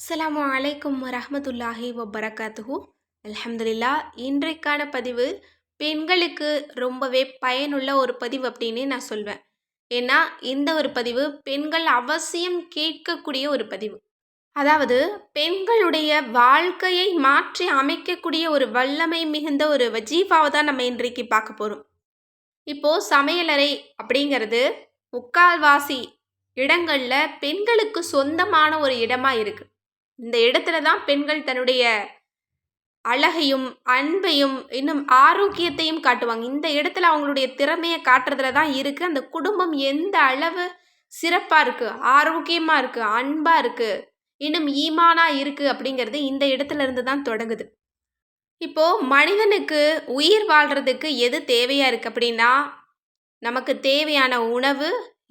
அஸ்லாம் அலைக்கும் வரமத்துல்லாஹி வபரகாத்துஹு. அலமதுல்லா இன்றைக்கான பதிவு பெண்களுக்கு ரொம்பவே பயனுள்ள ஒரு பதிவு அப்படின்னு நான் சொல்வேன். ஏன்னா இந்த ஒரு பதிவு பெண்கள் அவசியம் கேட்கக்கூடிய ஒரு பதிவு. அதாவது பெண்களுடைய வாழ்க்கையை மாற்றி அமைக்கக்கூடிய ஒரு வல்லமை மிகுந்த ஒரு வஜீஃபாவை தான் நம்ம இன்றைக்கு பார்க்க போகிறோம் இப்போது சமையலறை அப்படிங்கிறது முக்கால்வாசி இடங்களில் பெண்களுக்கு சொந்தமான ஒரு இடமா இருக்குது இந்த இடத்துல தான் பெண்கள் தன்னுடைய அழகையும் அன்பையும் இன்னும் ஆரோக்கியத்தையும் காட்டுவாங்க. இந்த இடத்துல அவங்களுடைய திறமையை காட்டுறதுல தான் இருக்குது அந்த குடும்பம் எந்த அளவு சிறப்பாக இருக்குது ஆரோக்கியமாக இருக்குது அன்பாக இருக்குது இன்னும் ஈமானாக இருக்குது அப்படிங்கிறது இந்த இடத்துல இருந்து தான் தொடங்குது. இப்போது மனிதனுக்கு உயிர் வாழ்கிறதுக்கு எது தேவையாக இருக்குது அப்படின்னா நமக்கு தேவையான உணவு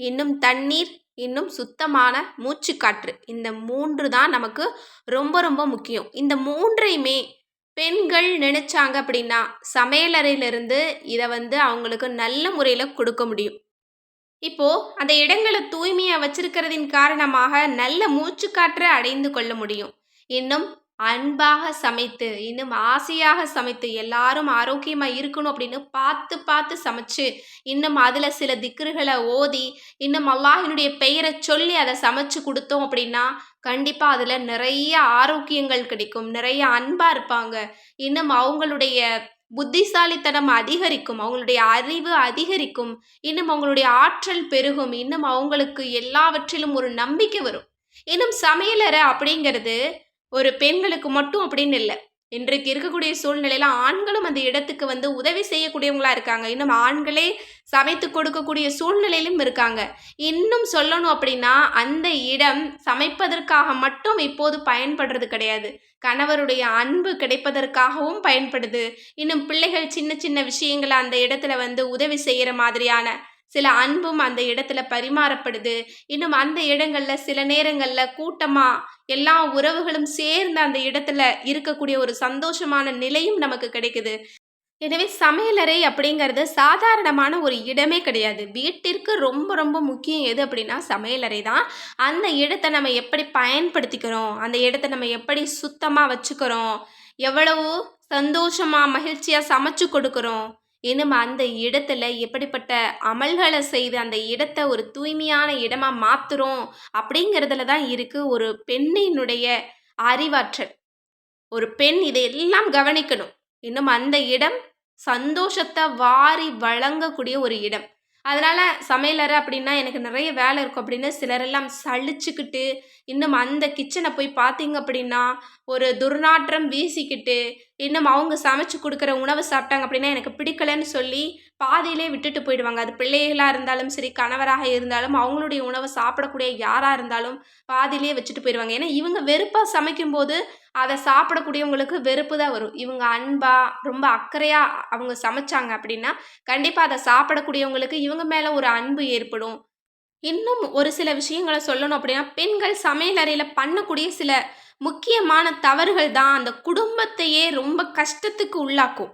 இன்னும் தண்ணீர் இன்னும் சுத்தமான மூச்சுக்காற்று. இந்த மூன்று தான் நமக்கு ரொம்ப ரொம்ப முக்கியம். இந்த மூன்றையுமே பெண்கள் நினைச்சாங்க அப்படின்னா சமையலறையிலிருந்து இதை வந்து அவங்களுக்கு நல்ல முறையில் கொடுக்க முடியும். இப்போது அந்த இடங்களை தூய்மையாக வச்சிருக்கிறதின் காரணமாக நல்ல மூச்சுக்காற்றை அடைந்து கொள்ள முடியும். இன்னும் அன்பாக சமைத்து இன்னும் ஆசையாக சமைத்து எல்லாரும் ஆரோக்கியமாக இருக்கணும் அப்படின்னு பார்த்து பார்த்து சமைச்சு இன்னும் அதில் சில திக்ருகளை ஓதி இன்னும் அல்லாஹினுடைய பெயரை சொல்லி அதை சமைச்சு கொடுத்தோம் அப்படின்னா கண்டிப்பாக அதில் நிறைய ஆரோக்கியங்கள் கிடைக்கும். நிறைய அன்பாக இருப்பாங்க. இன்னும் அவங்களுடைய புத்திசாலித்தனம் அதிகரிக்கும். அவங்களுடைய அறிவு அதிகரிக்கும். இன்னும் அவங்களுடைய ஆற்றல் பெருகும். இன்னும் அவங்களுக்கு எல்லாவற்றிலும் ஒரு நம்பிக்கை வரும். இன்னும் சமையலறை அப்படிங்கிறது ஒரு பெண்களுக்கு மட்டும் அப்படின்னு இல்லை. இன்றைக்கு இருக்கக்கூடிய சூழ்நிலையில ஆண்களும் அந்த இடத்துக்கு வந்து உதவி செய்யக்கூடியவங்களா இருக்காங்க. இன்னும் ஆண்களே சமைத்து கொடுக்கக்கூடிய சூழ்நிலையிலும் இருக்காங்க. இன்னும் சொல்லணும் அப்படின்னா அந்த இடம் சமைப்பதற்காக மட்டும் இப்போது பயன்படுறது கிடையாது. கணவருடைய அன்பு கிடைப்பதற்காகவும் பயன்படுது. இன்னும் பிள்ளைகள் சின்ன சின்ன விஷயங்களை அந்த இடத்துல வந்து உதவி செய்கிற மாதிரியான சில அன்பும் அந்த இடத்துல பரிமாறப்படுது. இன்னும் அந்த இடங்கள்ல சில நேரங்கள்ல கூட்டமா எல்லா உறவுகளும் சேர்ந்து அந்த இடத்துல இருக்கக்கூடிய ஒரு சந்தோஷமான நிலையும் நமக்கு கிடைக்குது. எனவே சமையலறை அப்படிங்கிறது சாதாரணமான ஒரு இடமே கிடையாது. வீட்டிற்கு ரொம்ப ரொம்ப முக்கியம் எது அப்படின்னா சமையலறை தான். அந்த இடத்த நம்ம எப்படி பயன்படுத்திக்கிறோம்? அந்த இடத்த நம்ம எப்படி சுத்தமாக வச்சுக்கிறோம்? எவ்வளவு சந்தோஷமாக மகிழ்ச்சியாக சமைச்சு கொடுக்குறோம்? இன்னும் அந்த இடத்துல எப்படிப்பட்ட அமல்களை செய்து அந்த இடத்த ஒரு தூய்மையான இடமா மாத்துறோம் அப்படிங்கிறதுல தான் இருக்கு ஒரு பெண்ணினுடைய அறிவாற்றல். ஒரு பெண் இதையெல்லாம் கவனிக்கணும். இன்னும் அந்த இடம் சந்தோஷத்தை வாரி வழங்கக்கூடிய ஒரு இடம். அதனால் சமையலறை அப்படின்னா எனக்கு நிறைய வேலை இருக்கும் அப்படின்னு சிலரெல்லாம் சலிச்சுக்கிட்டு இன்னும் அந்த கிச்சனை போய் பார்த்தீங்க அப்படின்னா ஒரு துர்நாற்றம் வீசிக்கிட்டு இன்னும் அவங்க சமைச்சு கொடுக்குற உணவை சாப்பிட்டாங்க அப்படின்னா எனக்கு பிடிக்கலன்னு சொல்லி பாதியிலே விட்டுட்டு போயிடுவாங்க. அது பிள்ளைகளாக இருந்தாலும் சரி கணவராக இருந்தாலும் அவங்களுடைய உணவை சாப்பிடக்கூடிய யாராக இருந்தாலும் பாதியிலே வச்சுட்டு போயிடுவாங்க. ஏன்னா இவங்க வெறுப்பாக சமைக்கும்போது அதை சாப்பிடக்கூடியவங்களுக்கு வெறுப்பு தான் வரும். இவங்க அன்பாக ரொம்ப அக்கறையாக அவங்க சமைச்சாங்க அப்படின்னா கண்டிப்பாக அதை சாப்பிடக்கூடியவங்களுக்கு இவங்க மேலே ஒரு அன்பு ஏற்படும். இன்னும் ஒரு சில விஷயங்களை சொல்லணும் அப்படின்னா பெண்கள் சமையல் அறையில் பண்ணக்கூடிய சில முக்கியமான தவறுகள் தான் அந்த குடும்பத்தையே ரொம்ப கஷ்டத்துக்கு உள்ளாக்கும்.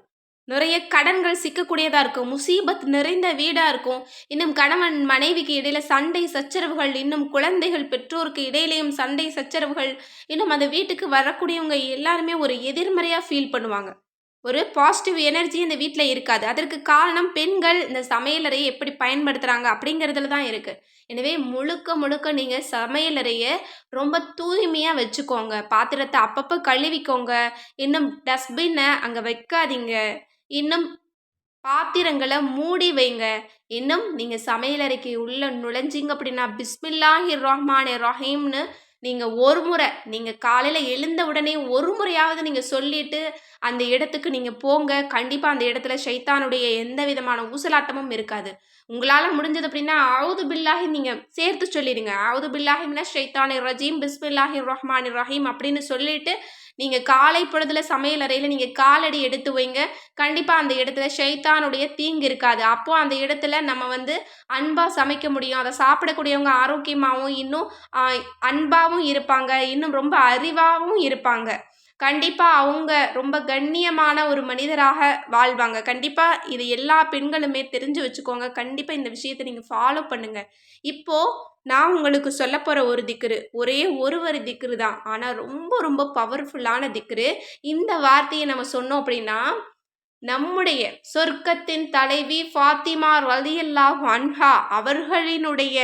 நிறைய கடன்கள் சிக்கக்கூடியதாக இருக்கும். முசீபத் நிறைந்த வீடாக இருக்கும். இன்னும் கணவன் மனைவிக்கு இடையில சண்டை சச்சரவுகள் இன்னும் குழந்தைகள் பெற்றோருக்கு இடையிலையும் சண்டை சச்சரவுகள் இன்னும் அந்த வீட்டுக்கு வரக்கூடியவங்க எல்லாருமே ஒரு எதிர்மறையாக ஃபீல் பண்ணுவாங்க. ஒரு பாசிட்டிவ் எனர்ஜி இந்த வீட்டில் இருக்காது. அதற்கு காரணம் பெண்கள் இந்த சமையலறையை எப்படி பயன்படுத்துகிறாங்க அப்படிங்கிறதுல தான் இருக்குது எனவே முழுக்க முழுக்க நீங்கள் சமையலறையை ரொம்ப தூய்மையாக வச்சுக்கோங்க. பாத்திரத்தை அப்பப்போ கழுவிக்கோங்க. இன்னும் டஸ்ட்பின்னை அங்கே வைக்காதீங்க. இன்னும் பாத்திரங்களை மூடி வைங்க. இன்னும் நீங்கள் சமையலறைக்கு உள்ளே நுழைஞ்சிங்க அப்படின்னா பிஸ்மில்லாஹி ரஹ்மான் ரஹீம்னு நீங்கள் ஒரு முறை நீங்கள் காலையில் எழுந்த உடனே ஒரு முறையாவது நீங்கள் சொல்லிட்டு அந்த இடத்துக்கு நீங்கள் போங்க. கண்டிப்பாக அந்த இடத்துல ஷைத்தானுடைய எந்த விதமான ஊசலாட்டமும் இருக்காது. உங்களால் முடிஞ்சது அப்படின்னா ஆவுது பில்லாஹி நீங்கள் சேர்த்து சொல்லிடுங்க. ஆவுது பில்லாஹிம்னா ஷைத்தானி ரஜீம் பிஸ்மில்லாஹி ரஹ்மான் ரஹீம் அப்படின்னு சொல்லிட்டு நீங்கள் காலை பொழுதுல சமையல் அறையில் நீங்கள் காலடி எடுத்து வைங்க. கண்டிப்பாக அந்த இடத்துல ஷைத்தானுடைய தீங்கு இருக்காது. அப்போது அந்த இடத்துல நம்ம வந்து அன்பாக சமைக்க முடியும். அதை சாப்பிடக்கூடியவங்க ஆரோக்கியமாகவும் இன்னும் அன்பாகவும் இருப்பாங்க. இன்னும் ரொம்ப அறிவாகவும் இருப்பாங்க. கண்டிப்பாக அவங்க ரொம்ப கண்ணியமான ஒரு மனிதராக வாழ்வாங்க. கண்டிப்பாக இது எல்லா பெண்களுமே தெரிஞ்சு வச்சுக்கோங்க. கண்டிப்பாக இந்த விஷயத்தை நீங்கள் ஃபாலோ பண்ணுங்கள் இப்போது நான் உங்களுக்கு சொல்ல போகிற ஒரு திக்ரு ஒரே ஒரு ஒரு திக்ரு தான். ஆனால் ரொம்ப ரொம்ப பவர்ஃபுல்லான திக்ரு இந்த வார்த்தையை நம்ம சொன்னோம் அப்படின்னா நம்முடைய சொர்க்கத்தின் தலைவி ஃபாத்திமா ரலியல்லாஹு அன்ஹா அவர்களினுடைய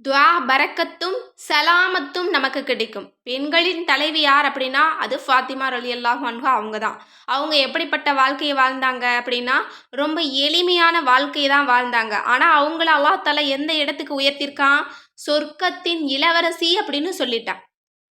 துவா பரக்கத்தும் சலாமத்தும் நமக்கு கிடைக்கும். பெண்களின் தலைவி யார் அப்படின்னா அது ஃபாத்திமா ரலி அல்லாஹ் அவங்க தான் அவங்க எப்படிப்பட்ட வாழ்க்கையை வாழ்ந்தாங்க அப்படின்னா ரொம்ப எளிமையான வாழ்க்கையை தான் வாழ்ந்தாங்க. ஆனால் அவங்கள அல்லாஹ் எந்த இடத்துக்கு உயர்த்திருக்கான்? சொர்க்கத்தின் இளவரசி அப்படின்னு சொல்லிட்டான்.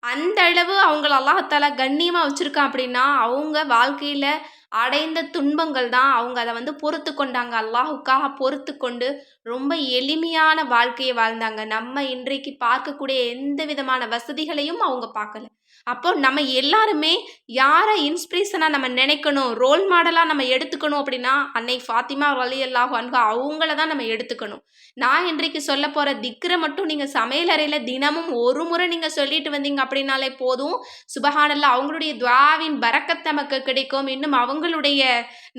அந்த அளவு அவங்கள அல்லாஹால கண்ணியமாக வச்சுருக்கான் அப்படின்னா அவங்க வாழ்க்கையில் அடைந்த துன்பங்கள் தான் அவங்க அதை வந்து பொறுத்து கொண்டாங்க அல்லாஹுக்காக பொறுத்து கொண்டு ரொம்ப எளிமையான வாழ்க்கையை வாழ்ந்தாங்க. நம்ம இன்றைக்கு பார்க்கக்கூடிய எந்த விதமான வசதிகளையும் அவங்க பார்க்கல. அப்போ நம்ம எல்லாருமே யாரை இன்ஸ்பிரேஷனாக நம்ம நினைக்கணும் ரோல் மாடலாக நம்ம எடுத்துக்கணும் அப்படின்னா அன்னை ஃபாத்திமா வலி அல்லாஹ் அன்ஹா அவங்கள தான் நம்ம எடுத்துக்கணும். நான் இன்றைக்கு சொல்ல போகிற திக்ரை மட்டும் நீங்கள் சமையலறையில் தினமும் ஒரு முறை நீங்கள் சொல்லிட்டு வந்தீங்க அப்படின்னாலே போதும். சுபஹானல்லா அவங்களுடைய துவாவின் பறக்கத் நமக்கு கிடைக்கும். இன்னும் அவங்களுடைய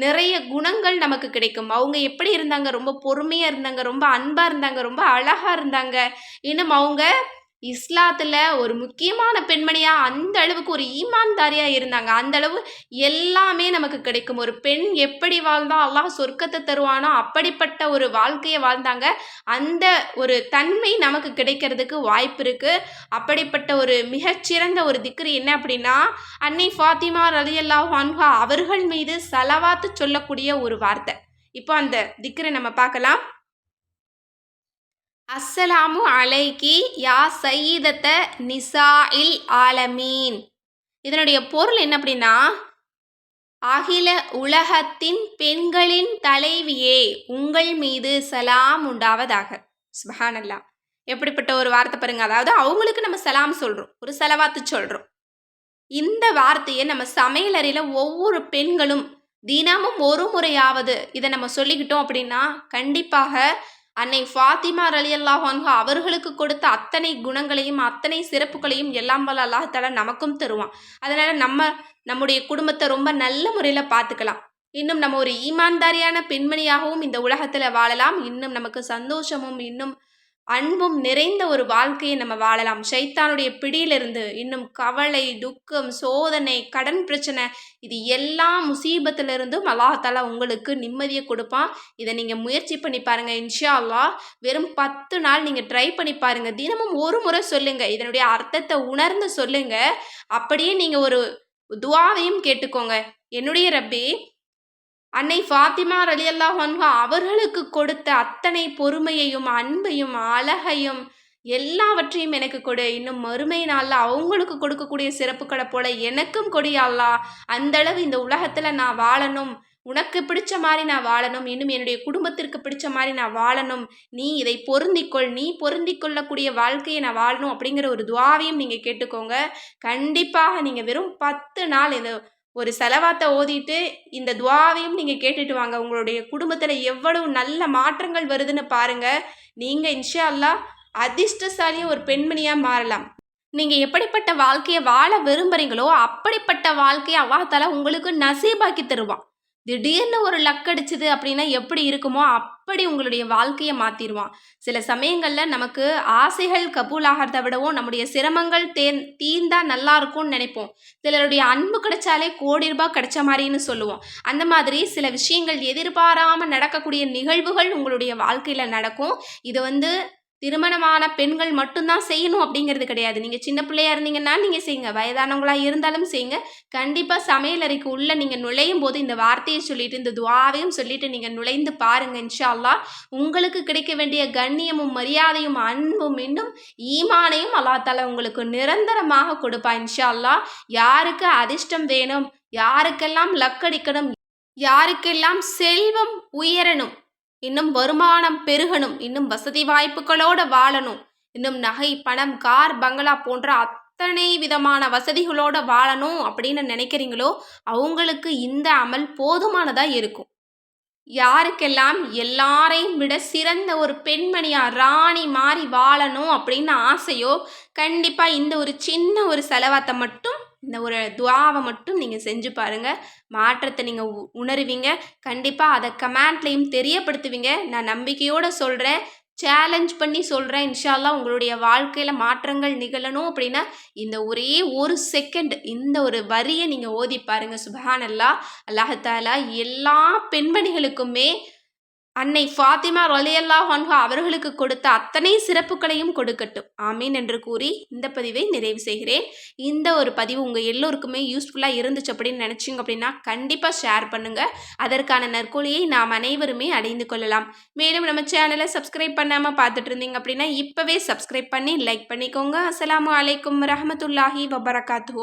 நிறைய குணங்கள் நமக்கு கிடைக்கும். அவங்க எப்படி இருந்தாங்க? ரொம்ப பொறுமையாக இருந்தாங்க. ரொம்ப அன்பாக இருந்தாங்க ரொம்ப அழகாக இருந்தாங்க. இன்னும் அவங்க இஸ்லாத்தில் ஒரு முக்கியமான பெண்மணியாக அந்த அளவுக்கு ஒரு ஈமான்தாரியாக இருந்தாங்க. அந்த அளவு எல்லாமே நமக்கு கிடைக்கும். ஒரு பெண் எப்படி வாழ்ந்தால் அல்லாஹ் சொர்க்கத்தை தருவானோ அப்படிப்பட்ட ஒரு வாழ்க்கையை வாழ்ந்தாங்க. அந்த ஒரு தன்மை நமக்கு கிடைக்கிறதுக்கு வாய்ப்பு இருக்குது அப்படிப்பட்ட ஒரு மிகச்சிறந்த ஒரு திக்ரு என்ன அப்படின்னா அன்னை ஃபாத்திமா ரலி அல்லாஹ் அவர்கள் மீது செலவாத்து சொல்லக்கூடிய ஒரு வார்த்தை. இப்போ அந்த திக்ரை நம்ம பார்க்கலாம். அஸ்ஸலாமு அலைக்கி யா சயீதத்த நிசாஇல் ஆலமீன். இதனுடைய பொருள் என்ன அப்படின்னா அகில உலகத்தின் பெண்களின் தலைவியே உங்கள் மீது சலாம் உண்டாவதாக. சுபஹானல்லா. எப்படிப்பட்ட ஒரு வார்த்தை பாருங்க. அதாவது அவங்களுக்கு நம்ம சலாம் சொல்கிறோம் ஒரு செலவாத்து சொல்கிறோம் இந்த வார்த்தையை நம்ம சமையலறையில் ஒவ்வொரு பெண்களும் தினமும் ஒரு முறையாவது இதை நம்ம சொல்லிக்கிட்டோம் அப்படின்னா கண்டிப்பாக அன்னை ஃபாத்திமா அலி அல்லாஹான்ஹா அவர்களுக்கு கொடுத்த அத்தனை குணங்களையும் அத்தனை சிறப்புகளையும் எல்லாம் வல்ல அல்லாஹால நமக்கும் தருவான். அதனால் நம்ம நம்முடைய குடும்பத்தை ரொம்ப நல்ல முறையில் பார்த்துக்கலாம் இன்னும் நம்ம ஒரு ஈமான்தாரியான பெண்மணியாகவும் இந்த உலகத்தில் வாழலாம். இன்னும் நமக்கு சந்தோஷமும் இன்னும் அன்பும் நிறைந்த ஒரு வாழ்க்கையை நம்ம வாழலாம். ஷைத்தானுடைய பிடியிலிருந்து இன்னும் கவலை துக்கம் சோதனை கடன் பிரச்சனை இது எல்லா முசீபத்திலிருந்தும் அல்லாஹாலா உங்களுக்கு நிம்மதியை கொடுப்பான். இதை நீங்கள் முயற்சி பண்ணி பாருங்கள் இன்ஷா அல்லா வெறும் பத்து நாள் நீங்கள் ட்ரை பண்ணி பாருங்கள் தினமும் ஒரு முறை சொல்லுங்கள் இதனுடைய அர்த்தத்தை உணர்ந்து சொல்லுங்கள் அப்படியே நீங்கள் ஒரு துவாவையும் கேட்டுக்கோங்க. என்னுடைய ரப்பி அன்னை ஃபாத்திமா அலி அல்லாஹன்ஹா அவர்களுக்கு கொடுத்த அத்தனை பொறுமையையும் அன்பையும் அழகையும் எல்லாவற்றையும் எனக்கு கொடு. இன்னும் மறுமை நாளில் அவங்களுக்கு கொடுக்கக்கூடிய சிறப்புகளை போல எனக்கும் கொடியாளா அந்த அளவு இந்த உலகத்தில் நான் வாழணும். உனக்கு பிடிச்ச மாதிரி நான் வாழணும். இன்னும் என்னுடைய குடும்பத்திற்கு பிடிச்ச மாதிரி நான் வாழணும். நீ இதை பொருந்திக்கொள். நீ பொருந்தி கொள்ளக்கூடிய வாழ்க்கையை நான் வாழணும் அப்படிங்கிற ஒரு துவாவையும் நீங்கள் கேட்டுக்கோங்க. கண்டிப்பாக நீங்கள் வெறும் பத்து நாள் இந்த ஒரு செலவாத்தை ஓதிட்டு இந்த துவாவையும் நீங்கள் கேட்டுட்டு வாங்க. உங்களுடைய குடும்பத்தில் எவ்வளவு நல்ல மாற்றங்கள் வருதுன்னு பாருங்கள் நீங்கள் இன்ஷா அல்லா அதிர்ஷ்டசாலியும் ஒரு பெண்மணியாக மாறலாம். நீங்கள் எப்படிப்பட்ட வாழ்க்கையை வாழ விரும்புகிறீங்களோ அப்படிப்பட்ட வாழ்க்கையை அவாத்தால உங்களுக்கு நசீபாக்கி தருவான். திடீர்னு ஒரு லக் அடிச்சுது அப்படின்னா எப்படி இருக்குமோ அப்படி உங்களுடைய வாழ்க்கையை மாற்றிடுவான் சில சமயங்களில் நமக்கு ஆசைகள் கபூல் ஆகிறத விடவும் நம்முடைய சிரமங்கள் தேர் தீர்ந்தா நல்லா இருக்கும்னு நினைப்போம். சிலருடைய அன்பு கிடைச்சாலே கோடி ரூபாய் கிடைச்ச மாதிரின்னு சொல்லுவோம். அந்த மாதிரி சில விஷயங்கள் எதிர்பாராமல் நடக்கக்கூடிய நிகழ்வுகள் உங்களுடைய வாழ்க்கையில் நடக்கும். இது வந்து திருமணமான பெண்கள் மட்டும்தான் செய்யணும் அப்படிங்கிறது கிடையாது. நீங்கள் சின்ன பிள்ளையா இருந்தீங்கன்னா நீங்கள் செய்யுங்க. வயதானவங்களாக இருந்தாலும் செய்யுங்க. கண்டிப்பாக சமையலறைக்கு உள்ளே நீங்கள் நுழையும் போது இந்த வார்த்தையை சொல்லிட்டு இந்த துவாவையும் சொல்லிட்டு நீங்கள் நுழைந்து பாருங்க இன்ஷா அல்லா உங்களுக்கு கிடைக்க வேண்டிய கண்ணியமும் மரியாதையும் அன்பும் இன்னும் ஈமானையும் அல்லா உங்களுக்கு நிரந்தரமாக கொடுப்பா இன்ஷா அல்லா யாருக்கு அதிர்ஷ்டம் வேணும்? யாருக்கெல்லாம் லக்கடிக்கணும்? யாருக்கெல்லாம் செல்வம் உயரணும்? இன்னும் வருமானம் பெருகணும் இன்னும் வசதி வாய்ப்புகளோடு வாழணும். இன்னும் நகை பணம் கார் பங்களா போன்ற அத்தனை விதமான வசதிகளோடு வாழணும் அப்படின்னு நினைக்கிறீங்களோ அவங்களுக்கு இந்த அமல் போதுமானதாக இருக்கும். யாருக்கெல்லாம் எல்லாரையும் விட சிறந்த ஒரு பெண்மணியா ராணி மாறி வாழணும் அப்படின்னு ஆசையோ கண்டிப்பாக இந்த ஒரு சின்ன ஒரு செலவாத்தை மட்டும் இந்த ஒரு துவாவை மட்டும் நீங்கள் செஞ்சு பாருங்கள் மாற்றத்தை நீங்கள் உணருவீங்க. கண்டிப்பாக அதை கமெண்ட்லேயும் தெரியப்படுத்துவீங்க. நான் நம்பிக்கையோடு சொல்கிறேன் சேலஞ்ச் பண்ணி சொல்கிறேன் இன்ஷால்லா உங்களுடைய வாழ்க்கையில் மாற்றங்கள் நிகழணும் அப்படின்னா இந்த ஒரே ஒரு செகண்ட் இந்த ஒரு வரியை நீங்கள் ஓதி பாருங்கள் சுபஹானல்லா. அல்லாஹாலா எல்லா பெண்மணிகளுக்குமே அன்னை ஃபாத்திமா ரொலியல்லா ஹான்ஹா அவர்களுக்கு கொடுத்த அத்தனை சிறப்புகளையும் கொடுக்கட்டும். ஆமீன் என்று கூறி இந்த பதிவை நிறைவு செய்கிறேன். இந்த ஒரு பதிவு உங்கள் எல்லோருக்குமே யூஸ்ஃபுல்லாக இருந்துச்சு அப்படின்னு நினச்சிங்க அப்படின்னா கண்டிப்பாக ஷேர் பண்ணுங்கள் அதற்கான நற்கொலியை நாம் அனைவருமே அடைந்து கொள்ளலாம். மேலும் நம்ம சேனலை சப்ஸ்கிரைப் பண்ணாமல் பார்த்துட்டு இருந்தீங்க அப்படின்னா இப்போவே சப்ஸ்கிரைப் பண்ணி லைக் பண்ணிக்கோங்க. அஸ்லாம் வலைக்கம் ரஹமத்துல்லாஹி வபரகாத்து